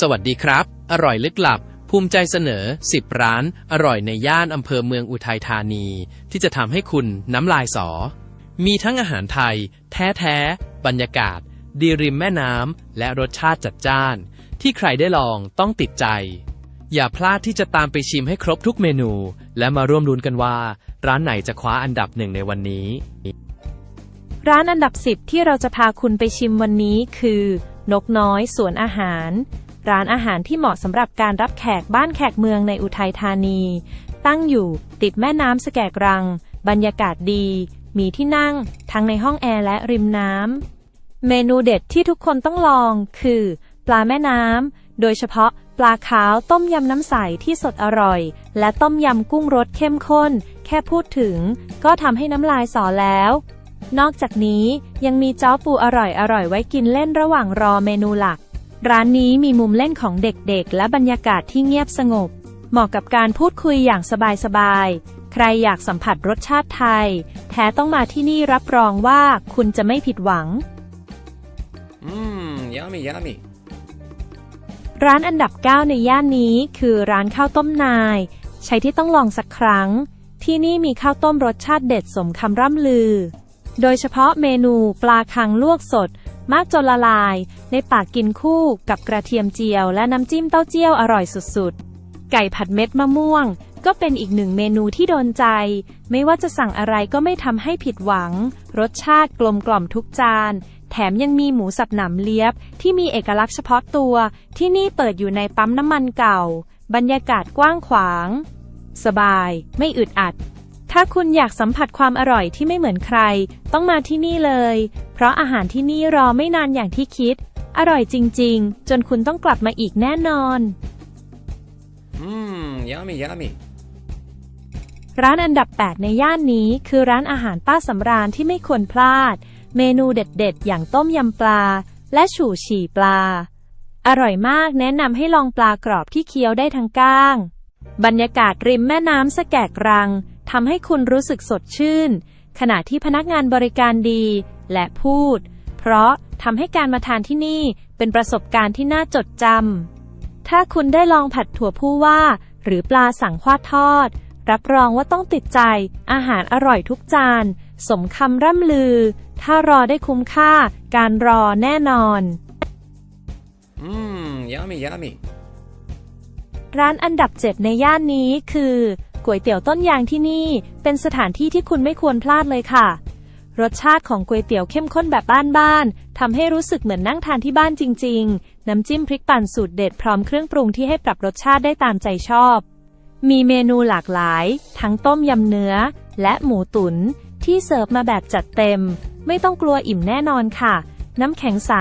สวัสดีครับ อร่อยลึกลับ ภูมิใจเสนอ 10 ร้าน อร่อยในย่านอำเภอเมืองอุทัยธานี ที่จะทำให้คุณน้ำลายสอ มีทั้งอาหารไทย แท้ๆ บรรยากาศ ดีริมแม่น้ำและรสชาติจัดจ้าน ที่ใครได้ลองต้องติดใจ อย่าพลาดที่จะตามไปชิมให้ครบทุกเมนู และมาร่วมลุ้นกันว่า ร้านไหนจะคว้าอันดับหนึ่งในวันนี้ ร้านอันดับ 10 ที่เราจะพาคุณไปชิมวันนี้คือ นกน้อยสวนอาหาร ร้านอาหารที่เหมาะสำหรับการรับแขกบ้านแขกเมืองในอุทัยธานี ตั้งอยู่ติดแม่น้ำสแกกรัง บรรยากาศดี มีที่นั่ง ทั้งในห้องแอร์และริมน้ำ เมนูเด็ดที่ทุกคนต้องลองคือ ปลาแม่น้ำ โดยเฉพาะปลาขาวต้มยำน้ำใสที่สดอร่อย และต้มยำกุ้งรสเข้มข้น แค่พูดถึง ก็ทำให้น้ำลายสอแล้ว นอกจากนี้ยังมีจ้อปูอร่อยอร่อยไว้กินเล่นระหว่างรอเมนูหลัก ร้านนี้มีมุมเล่นของเด็กๆ และบรรยากาศที่เงียบสงบ เหมาะกับการพูดคุยอย่างสบายๆ ใครอยากสัมผัสรสชาติไทย แท้ต้องมาที่นี่รับรองว่าคุณจะไม่ผิดหวัง Mmm, yummy, yummy. ร้านอันดับ 9 ในย่านนี้คือร้านข้าวต้มนาย ใช้ที่ต้องลองสักครั้ง ที่นี่มีข้าวต้มรสชาติเด็ดสมคำร่ำลือ โดยเฉพาะเมนูปลาคังลวกสด มากจนละลาย ในปากกินคู่กับกระเทียมเจียวและน้ำจิ้มเต้าเจี้ยวอร่อยสุดๆ ไก่ผัดเม็ดมะม่วง ก็เป็นอีกหนึ่งเมนูที่โดนใจ ไม่ว่าจะสั่งอะไรก็ไม่ทำให้ผิดหวัง รสชาติกลมกล่อมทุกจาน แถมยังมีหมูสับหนำเลียบ ที่มีเอกลักษณ์เฉพาะตัว ที่นี่เปิดอยู่ในปั๊มน้ำมันเก่า บรรยากาศกว้างขวาง สบาย ไม่อึดอัด ถ้าคุณอยากสัมผัสความอร่อยที่ไม่เหมือนใคร ต้องมาที่นี่เลย เพราะอาหารที่นี่รอไม่นานอย่างที่คิด อร่อยจริง ๆ จนคุณต้องกลับมาอีกแน่นอน Mmm, yummy, yummy. ร้านอันดับ 8 ในย่านนี้คือร้านอาหารป้าสำราญที่ไม่ควรพลาด เมนูเด็ดๆ อย่างต้มยำปลา และฉู่ฉี่ปลา อร่อยมากแนะนำให้ลองปลากรอบที่เคี้ยวได้ทั้งก้าง บรรยากาศริมแม่น้ำสแกกรัง ทำให้คุณรู้สึกสดชื่น ขณะที่พนักงานบริการดี และพูด เพราะทำให้การมาทานที่นี่เป็นประสบการณ์ที่น่าจดจำ ถ้าคุณได้ลองผัดถั่วผู้ว่า หรือปลาสังควาดทอด รับรองว่าต้องติดใจ อาหารอร่อยทุกจาน สมคำร่ำลือ ถ้ารอได้คุ้มค่า การรอแน่นอน Mmm, yummy, yummy. ร้านอันดับ7ในย่านนี้คือ ก๋วยเตี๋ยวต้นยางที่นี่ เป็นสถานที่ที่คุณไม่ควรพลาดเลยค่ะ รสชาติของก๋วยเตี๋ยวเข้มข้นแบบบ้านๆทำให้รู้สึกเหมือนนั่งทานที่บ้านจริง ๆ น้ำจิ้มพริกปั่นสูตรเด็ดพร้อมเครื่องปรุงที่ให้ปรับรสชาติได้ตามใจชอบ มีเมนูหลากหลาย ทั้งต้มยำเนื้อ และหมูตุน๋นที่เสิร์ฟมาแบบจัดเต็ม ไม่ต้องกลัวอิ่มแน่นอนค่ะ น้ำแข็งใส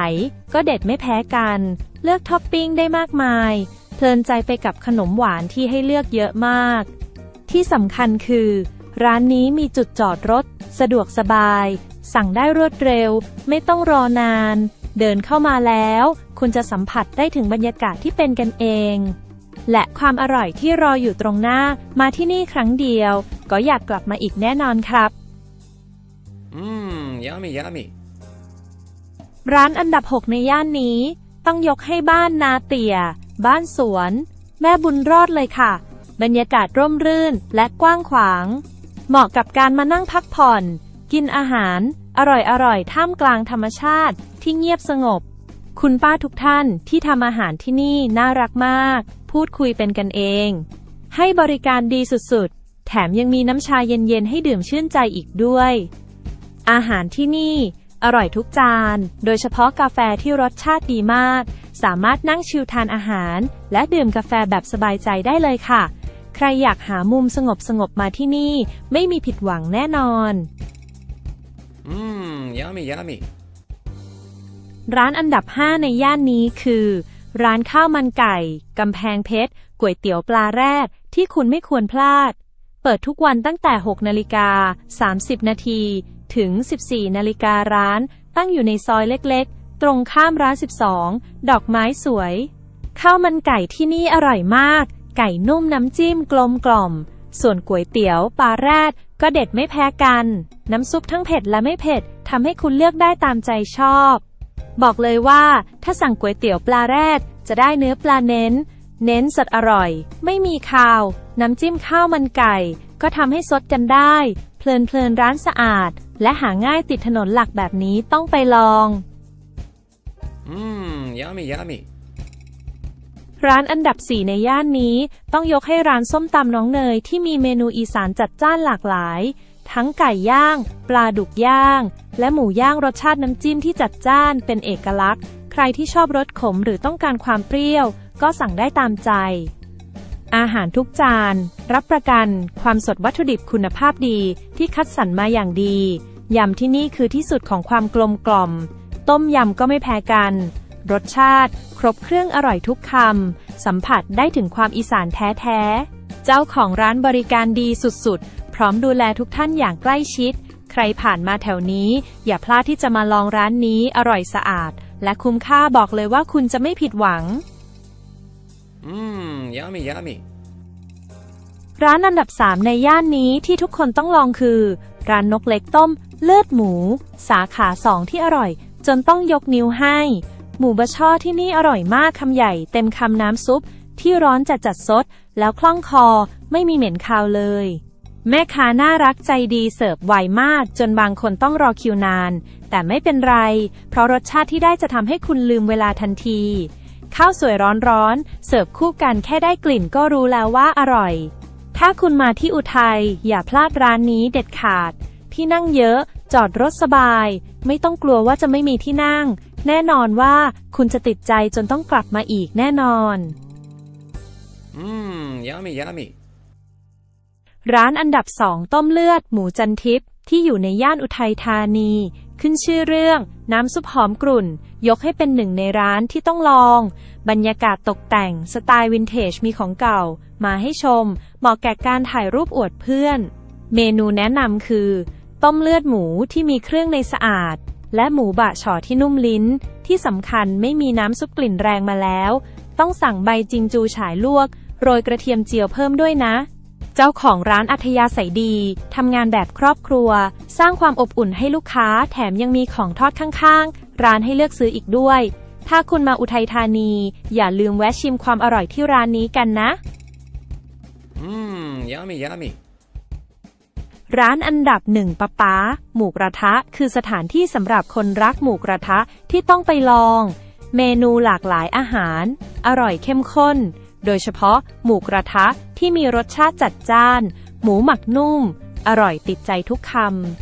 ก็เด็ดไม่แพ้กัน เลือกท็อปปิ้งได้มากมายเพลินใจไปกับขนมหวานที่ให้เลือกเยอะมาก ที่สำคัญคือ ร้านนี้มีจุดจอดรถ สะดวกสบาย สั่งได้รวดเร็ว ไม่ต้องรอนาน เดินเข้ามาแล้ว คุณจะสัมผัสได้ถึงบรรยากาศที่เป็นกันเอง และความอร่อยที่รออยู่ตรงหน้ามาที่นี่ครั้งเดียว ก็อยากกลับมาอีกแน่นอนครับ Mmm, yummy, yummy. ร้านอันดับ 6 ในย่านนี้ ต้องยกให้บ้านนาเตี่ยบ้านสวน แม่บุญรอดเลยค่ะ บรรยากาศร่มรื่นและกว้างขวาง เหมาะกับการมานั่งพักผ่อน กินอาหาร อร่อยๆท่ามกลางธรรมชาติที่เงียบสงบ คุณป้าทุกท่านที่ทำอาหารที่นี่น่ารักมาก พูดคุยเป็นกันเอง ให้บริการดีสุดๆ แถมยังมีน้ำชาเย็นๆ ให้ดื่มชื่นใจอีกด้วย อาหารที่นี่อร่อยทุกจาน โดยเฉพาะกาแฟที่รสชาติดีมาก สามารถนั่งชิลทานอาหาร และดื่มกาแฟแบบสบายใจได้เลยค่ะ ใครอยากหามุมสงบสงบๆมาที่นี่ ไม่มีผิดหวังแน่นอน Mmm, yummy, yummy. ร้านอันดับ 5 ในย่านนี้คือ ร้านข้าวมันไก่ กำแพงเพชรก๋วยเตี๋ยวปลาแรกที่คุณไม่ควรพลาด เปิดทุกวันตั้งแต่ 6 นาฬิกา 30 นาที ถึง 14 นาฬิการ้าน ตั้งอยู่ในซอยเล็กๆ ตรงข้ามร้าน 12 ดอกไม้สวย ข้าวมันไก่ที่นี่อร่อยมาก ไก่นุ่มน้ำจิ้มกลมกล่อม ส่วนก๋วยเตี๋ยวปลาแรดก็เด็ดไม่แพ้กัน น้ำซุปทั้งเผ็ดและไม่เผ็ดทำให้คุณเลือกได้ตามใจชอบ บอกเลยว่า ถ้าสั่งก๋วยเตี๋ยวปลาแรดจะได้เนื้อปลาเน้น เน้นสดอร่อย ไม่มีคาว น้ำจิ้มข้าวมันไก่ ก็ทำให้สดกันได้ เพลินเพลินๆร้านสะอาด และหาง่ายติดถนนหลักแบบนี้ต้องไปลอง Mmm, yummy, yummy. ร้านอันดับ 4 ในย่านนี้ ต้องยกให้ร้านส้มตำน้องเนยที่มีเมนูอีสานจัดจ้านหลากหลาย ทั้งไก่ย่าง ปลาดุกย่าง และหมูย่างรสชาติน้ำจิ้มที่จัดจ้านเป็นเอกลักษณ์ ใครที่ชอบรสขมหรือต้องการความเปรี้ยว ก็สั่งได้ตามใจ อาหารทุกจาน รับประกัน ความสดวัตถุดิบคุณภาพดีที่คัดสรรมาอย่างดียำที่นี่คือที่สุดของความกลมกล่อม ต้มยำก็ไม่แพ้กัน รสชาติ ครบเครื่องอร่อยทุกคำ สัมผัสได้ถึงความอีสานแท้ๆ เจ้าของร้านบริการดีสุดๆ พร้อมดูแลทุกท่านอย่างใกล้ชิด ใครผ่านมาแถวนี้ อย่าพลาดที่จะมาลองร้านนี้อร่อยสะอาด และคุ้มค่าบอกเลยว่าคุณจะไม่ผิดหวัง Mmm, yummy, yummy. ร้านอันดับ 3 ในย่านนี้ที่ทุกคนต้องลองคือ ร้านนกเล็กต้ม เลือดหมู สาขา 2 ที่อร่อย จนต้องยกนิ้วให้ หมูบะช่อที่นี่อร่อยมากคำใหญ่เต็มคำน้ำซุป ที่ร้อนจัดจัดซด แล้วคล่องคอไม่มีเหม็นคาวเลย แม่ค้าน่ารักใจดีเสิร์ฟไวมากจนบางคนต้องรอคิวนาน แต่ไม่เป็นไร เพราะรสชาติที่ได้จะทำให้คุณลืมเวลาทันที ข้าวสวยร้อนๆเสิร์ฟคู่กันแค่ได้กลิ่นก็รู้แล้วว่าอร่อย ถ้าคุณมาที่อุทัยอย่าพลาดร้านนี้เด็ดขาดที่นั่งเยอะ จอดรถสบาย ไม่ต้องกลัวว่าจะไม่มีที่นั่ง แน่นอนว่าคุณจะติดใจจนต้องกลับมาอีกแน่นอน Mmm, yummy, yummy. ร้านอันดับสองต้มเลือด หมูจันทิพย์ที่อยู่ในย่านอุทัยธานี ขึ้นชื่อเรื่อง น้ำซุปหอมกรุ่น ยกให้เป็นหนึ่งในร้านที่ต้องลอง บรรยากาศตกแต่งสไตล์วินเทจมีของเก่า มาให้ชม เหมาะแก่การถ่ายรูปอวดเพื่อน เมนูแนะนำคือ ต้มเลือดหมูที่มีเครื่องในสะอาด และหมูบะฉ่อที่นุ่มลิ้น ที่สำคัญไม่มีน้ำซุปกลิ่นแรงมาแล้ว ต้องสั่งใบจิงจูฉายลวก โรยกระเทียมเจียวเพิ่มด้วยนะ เจ้าของร้านอัธยาศัยดีทำงานแบบครอบครัว สร้างความอบอุ่นให้ลูกค้า แถมยังมีของทอดข้างๆ ร้านให้เลือกซื้ออีกด้วย ถ้าคุณมาอุทัยธานี อย่าลืมแวะชิมความอร่อยที่ร้านนี้กันนะ Mmm, yummy, yummy. ร้านอันดับหนึ่งปะป๊าหมูกระทะ คือสถานที่สำหรับคนรักหมูกระทะที่ต้องไปลอง เมนูหลากหลายอาหาร อร่อยเข้มข้น โดยเฉพาะหมูกระทะที่มีรสชาติจัดจ้าน หมูหมักนุ่ม อร่อยติดใจทุกค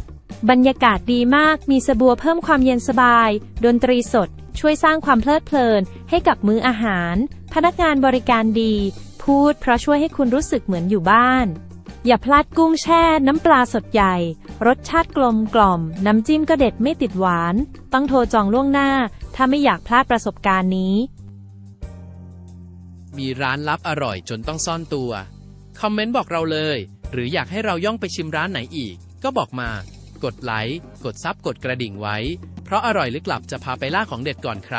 ำบรรยากาศดีมากมีสบัวเพิ่มความเย็นสบาย ดนตรีสด ช่วยสร้างความเพลิดเพลิน ให้กับมื้ออาหาร พนักงานบริการดี พูดเพราะช่วยให้คุณรู้สึกเหมือนอยู่บ้าน อย่าพลาดกุ้งแช่น้ำปลาสดใหญ่ รสชาติกลมกล่อม น้ำจิ้มก็เด็ดไม่ติดหวาน ต้องโทรจองล่วงหน้า ถ้าไม่อยากพลาดประสบการณ์นี้ มีร้านลับอร่อยจนต้องซ่อนตัว คอมเมนต์บอกเราเลย หรืออยากให้เราย่องไปชิมร้านไหนอีก ก็บอกมา กดไลค์ กดซับกดกระดิ่งไว้ เพราะอร่อยลึกลับจะพาไปล่าของเด็ดก่อนใคร